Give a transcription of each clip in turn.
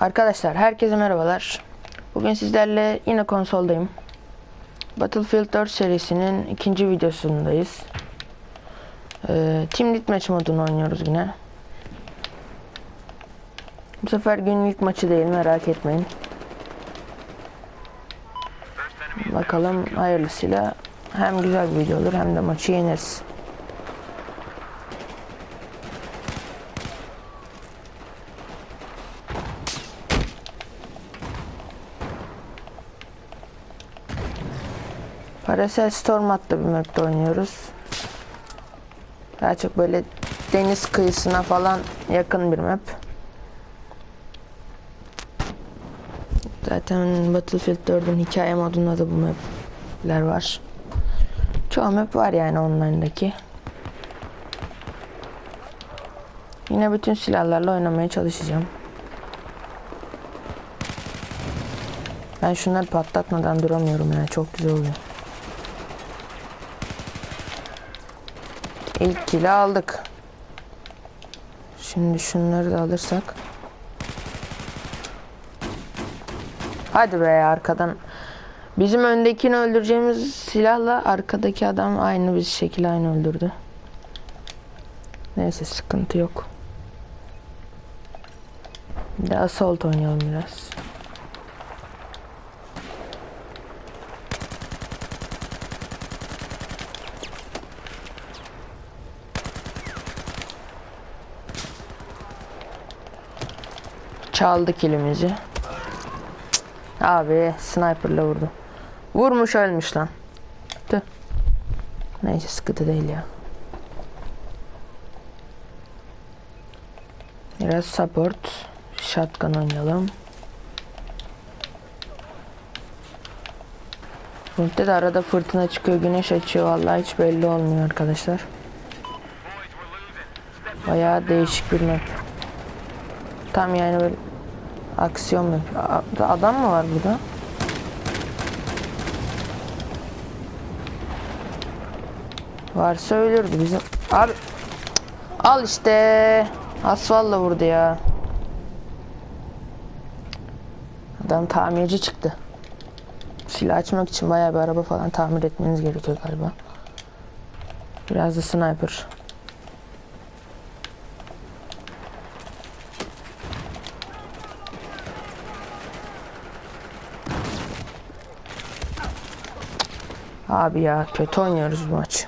Arkadaşlar herkese merhabalar. Bugün sizlerle yine konsoldayım. Battlefield 4 serisinin ikinci videosundayız. Ee, Team Deathmatch modunu oynuyoruz yine. Bu sefer günün ilk maçı değil merak etmeyin. Bakalım hayırlısıyla hem güzel bir video olur hem de maçı yeneriz. Parasel Storm adlı bir map'te oynuyoruz. Daha çok böyle deniz kıyısına falan yakın bir map. Zaten Battlefield 4'ün hikaye modunda da bu map'ler var. Çoğu map var yani onlarındaki. Yine bütün silahlarla oynamaya çalışacağım. Ben şunları patlatmadan duramıyorum ya çok güzel oluyor. İlk kili aldık. Şimdi şunları da alırsak. Hadi be arkadan. Bizim öndekini öldüreceğimiz silahla arkadaki adam aynı bir şekilde aynı öldürdü. Neyse sıkıntı yok. Bir de assault oynayalım biraz. Çaldı kilimizi. Abi sniperla vurdu. Vurmuş ölmüş lan. Tüh. Neyse sıkıntı değil ya. Biraz support. Shotgun oynayalım. Front'te de arada fırtına çıkıyor, güneş açıyor. Vallahi hiç belli olmuyor arkadaşlar. Bayağı değişik bir map. Tam yani böyle aksiyon. A- Adam mı var burada? Varsa ölürdü bizim. Abi al işte. Asfalla vurdu ya. Adam tamirci çıktı. Silah açmak için bayağı bir araba falan tamir etmeniz gerekiyor galiba. Biraz da sniper. Abi ya kötü oynuyoruz bu maç.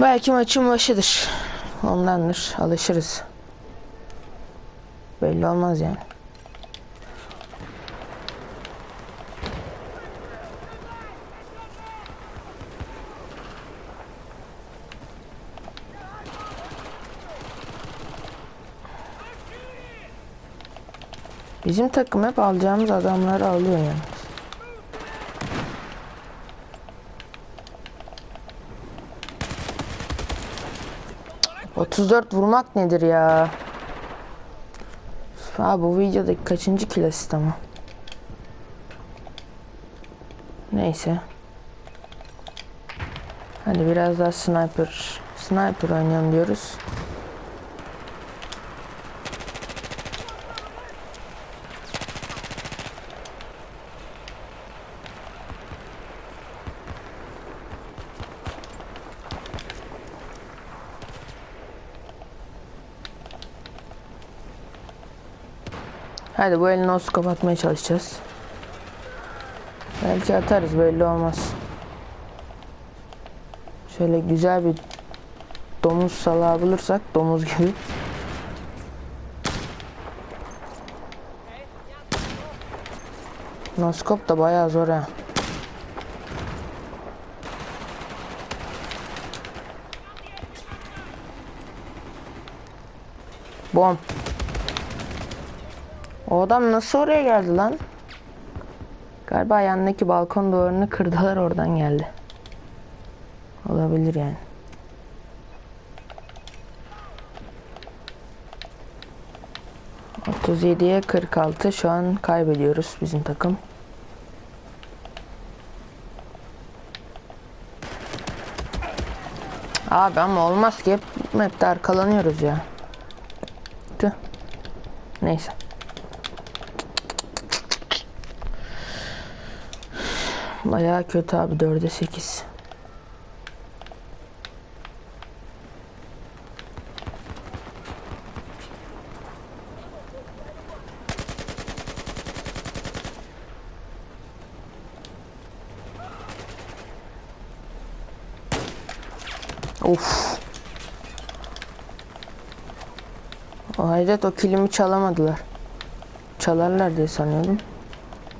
Belki maçın başıdır. Ondandır. Alışırız. Belli olmaz yani. Bizim takım hep alacağımız adamları alıyor yani. Otuz dört vurmak nedir ya? Ha bu videodaki kaçıncı kill ama? Neyse. Hadi biraz daha sniper sniper oynayalım diyoruz. Hadi bu elini olsun kapatmaya çalışacağız. Belki atarız belli olmaz. Şöyle güzel bir domuz salağı bulursak domuz gibi. Noskop da bayağı zor ha. Bom. O adam nasıl oraya geldi lan? Galiba yanındaki balkon duvarını kırdılar oradan geldi. Olabilir yani. ...37'ye 46 şu an kaybediyoruz bizim takım. Abi ama olmaz ki hep map'te arkalanıyoruz ya. Tüh. Neyse. Bayağı kötü abi 4'e 8. Of. O hayret o kilimi çalamadılar. Çalarlar diye sanıyordum.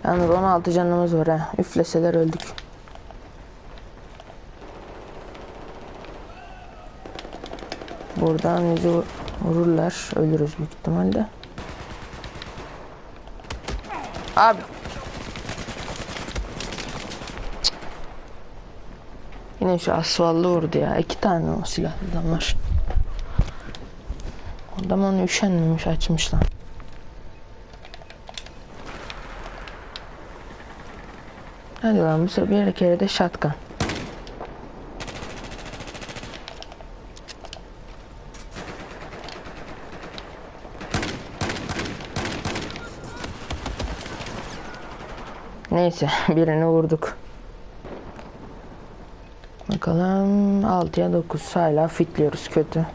Yalnız 16 canımız var ha. Üfleseler öldük. Buradan bizi vur- vururlar. Ölürüz büyük ihtimalle. Abi. Yine şu asfallı vurdu ya. İki tane o silahlıdan var. Adam onu üşenmemiş açmış lan. Hadi lan bu sefer bir kere de shotgun. Neyse birini vurduk. Bakalım 6'ya 9 hala fitliyoruz kötü.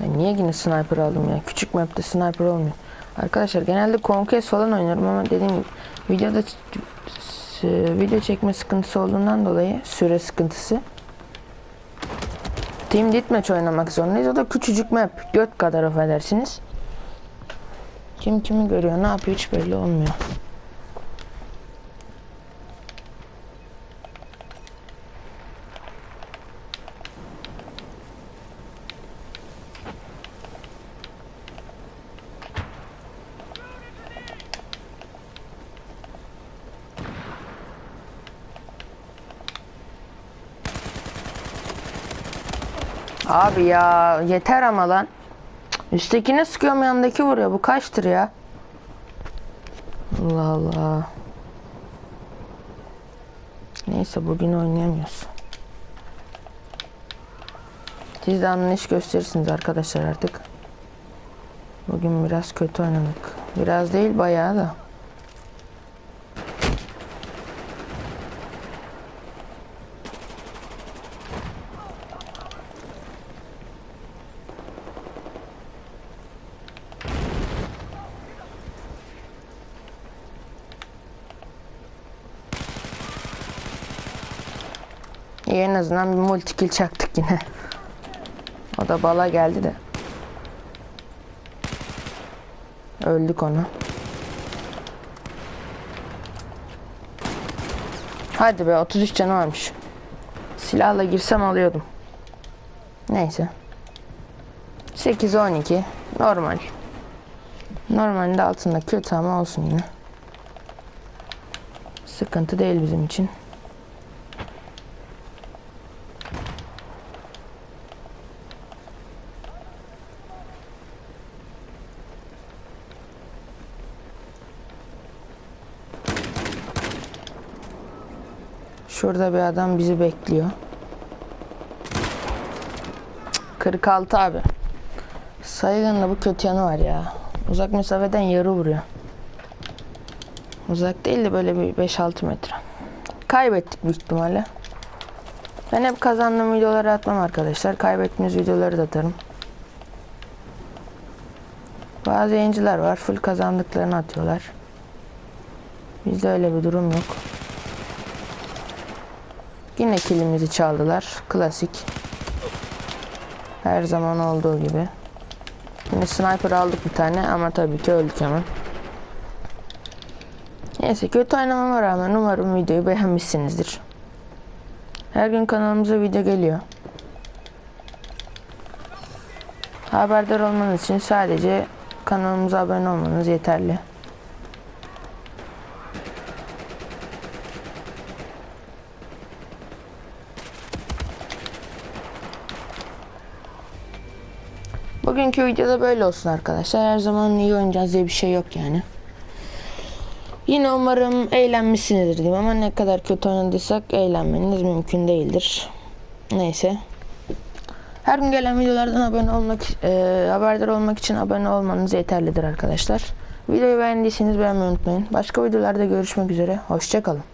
Ya niye yine sniper aldım ya? Küçük map'te sniper olmuyor. Arkadaşlar genelde Conquest falan oynuyorum ama dediğim gibi videoda s- video çekme sıkıntısı olduğundan dolayı süre sıkıntısı. Team Deathmatch oynamak zorundayız. O da küçücük map. Göt kadar affedersiniz. Kim kimi görüyor, ne yapıyor hiç belli olmuyor. Abi ya yeter ama lan. Üsttekine sıkıyorum yandaki vuruyor. Bu kaçtır ya? Allah Allah. Neyse bugün oynayamıyoruz. Siz de anlayış gösterirsiniz arkadaşlar artık. Bugün biraz kötü oynadık. Biraz değil bayağı da. İyi en azından bir multi kill çaktık yine. O da bala geldi de. Öldük onu. Hadi be 33 canı varmış. Silahla girsem alıyordum. Neyse. 8 12 normal. Normalde altında kötü ama olsun yine. Sıkıntı değil bizim için. Şurada bir adam bizi bekliyor. Cık, 46 abi. Saygın'da bu kötü yanı var ya. Uzak mesafeden yarı vuruyor. Uzak değil de böyle bir 5-6 metre. Kaybettik büyük ihtimalle. Ben hep kazandığım videoları atmam arkadaşlar. Kaybettiğimiz videoları da atarım. Bazı yayıncılar var. Full kazandıklarını atıyorlar. Bizde öyle bir durum yok. Yine kilimizi çaldılar. Klasik. Her zaman olduğu gibi. Yine sniper aldık bir tane ama tabii ki öldük hemen. Neyse kötü oynamama rağmen umarım videoyu beğenmişsinizdir. Her gün kanalımıza video geliyor. Haberdar olmanız için sadece kanalımıza abone olmanız yeterli. Bugünkü videoda böyle olsun arkadaşlar. Her zaman iyi oynayacağız diye bir şey yok yani. Yine umarım eğlenmişsinizdir diyeyim ama ne kadar kötü oynadıysak eğlenmeniz mümkün değildir. Neyse. Her gün gelen videolardan abone olmak, e, haberdar olmak için abone olmanız yeterlidir arkadaşlar. Videoyu beğendiyseniz beğenmeyi unutmayın. Başka videolarda görüşmek üzere. Hoşçakalın.